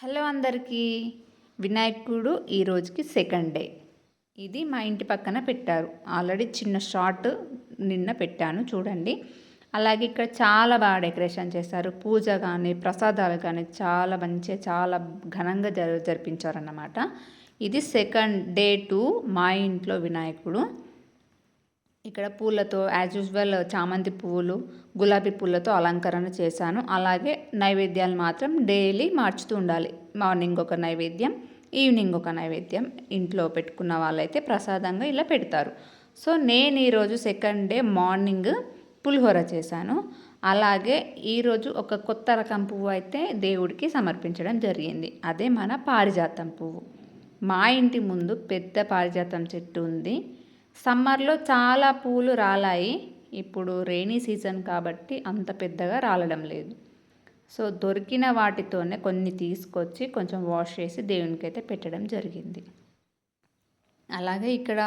Hello అందరికీ. వినాయకుడు ఈ రోజుకి సెకండ్ డే. ఇది మా ఇంటి పక్కన పెట్టారు. ఆల్రెడీ చిన్న షార్ట్ నిన్న పెట్టాను చూడండి. అలాగే ఇక్కడ చాలా బాగా డెకరేషన్ చేశారు. పూజ కానీ ప్రసాదాలు కానీ చాలా మంచిగా చాలా ఘనంగా జరి జరిపించారన్నమాట. ఇది సెకండ్ డే టు మా ఇంట్లో వినాయకుడు. ఇక్కడ పూలతో యాజ్ యూజువల్ చామంతి పువ్వులు గులాబీ పూలతో అలంకరణ చేశాను. అలాగే నైవేద్యాలు మాత్రం డైలీ మార్చుతూ ఉండాలి. మార్నింగ్ ఒక నైవేద్యం ఈవినింగ్ ఒక నైవేద్యం ఇంట్లో పెట్టుకున్న వాళ్ళైతే ప్రసాదంగా ఇలా పెడతారు. సో నేను ఈరోజు సెకండ్ డే మార్నింగ్ పులిహోర చేశాను. అలాగే ఈరోజు ఒక కొత్త రకం పువ్వు అయితే దేవుడికి సమర్పించడం జరిగింది. అదే మన పారిజాతం పువ్వు. మా ఇంటి ముందు పెద్ద పారిజాతం చెట్టు ఉంది. సమ్మర్లో చాలా పూలు రాలాయి. ఇప్పుడు రెయినీ సీజన్ కాబట్టి అంత పెద్దగా రాలడం లేదు. సో దొరికిన వాటితోనే కొన్ని తీసుకొచ్చి కొంచెం వాష్ చేసి దేవునికి అయితే పెట్టడం జరిగింది. అలాగే ఇక్కడ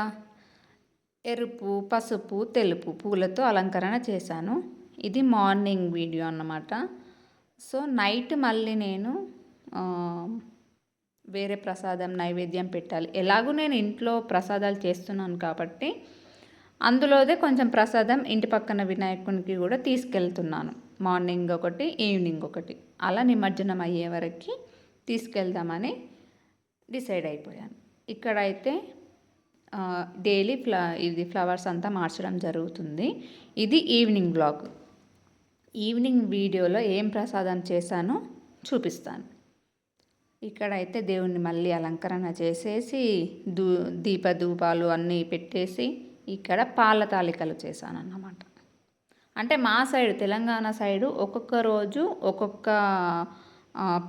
ఎరుపు పసుపు తెలుపు పూలతో అలంకరణ చేశాను. ఇది మార్నింగ్ వీడియో అన్నమాట. సో నైట్ మళ్ళీ నేను వేరే ప్రసాదం నైవేద్యం పెట్టాలి. ఎలాగూ నేను ఇంట్లో ప్రసాదాలు చేస్తున్నాను కాబట్టి అందులోదే కొంచెం ప్రసాదం ఇంటి పక్కన వినాయకునికి కూడా తీసుకెళ్తున్నాను. మార్నింగ్ ఒకటి ఈవినింగ్ ఒకటి. అలా నిమజ్జనం అయ్యే వరకు తీసుకెళ్దామని డిసైడ్ అయిపోయాను. ఇక్కడైతే డైలీ ఫ్ల ఇది ఫ్లవర్స్ అంతా మార్చడం జరుగుతుంది. ఇది ఈవినింగ్ బ్లాగ్. ఈవినింగ్ వీడియోలో ఏం ప్రసాదం చేశానో చూపిస్తాను. ఇక్కడైతే దేవుణ్ణి మళ్ళీ అలంకరణ చేసేసి దూ దీపధూపాలు అన్నీ పెట్టేసి ఇక్కడ పాల తాలికలు చేశాను అన్నమాట అంటే మా సైడ్ తెలంగాణ సైడు ఒక్కొక్క రోజు ఒక్కొక్క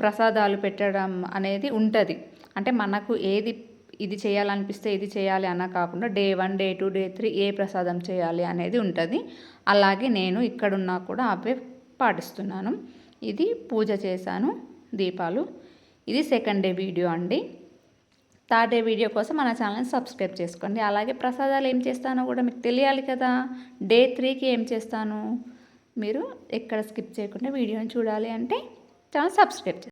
ప్రసాదాలు పెట్టడం అనేది ఉంటుంది. అంటే మనకు ఏది ఇది చేయాలనిపిస్తే ఇది చేయాలి అన్న కాకుండా day one day two day three ఏ ప్రసాదం చేయాలి అనేది ఉంటుంది. అలాగే నేను ఇక్కడున్నా కూడా అవే పాటిస్తున్నాను. ఇది పూజ చేశాను దీపాలు ఇది సెకండ్ డే వీడియో అండి. థర్డ్ డే వీడియో కోసం మన ఛానల్ని సబ్స్క్రైబ్ చేసుకోండి. అలాగే ప్రసాదాలు ఏం చేస్తానో కూడా మీకు తెలియాలి కదా. డే త్రీకి ఏం చేస్తాను? మీరు ఎక్కడ స్కిప్ చేయకుండా వీడియోని చూడాలి అంటే ఛానల్ సబ్స్క్రైబ్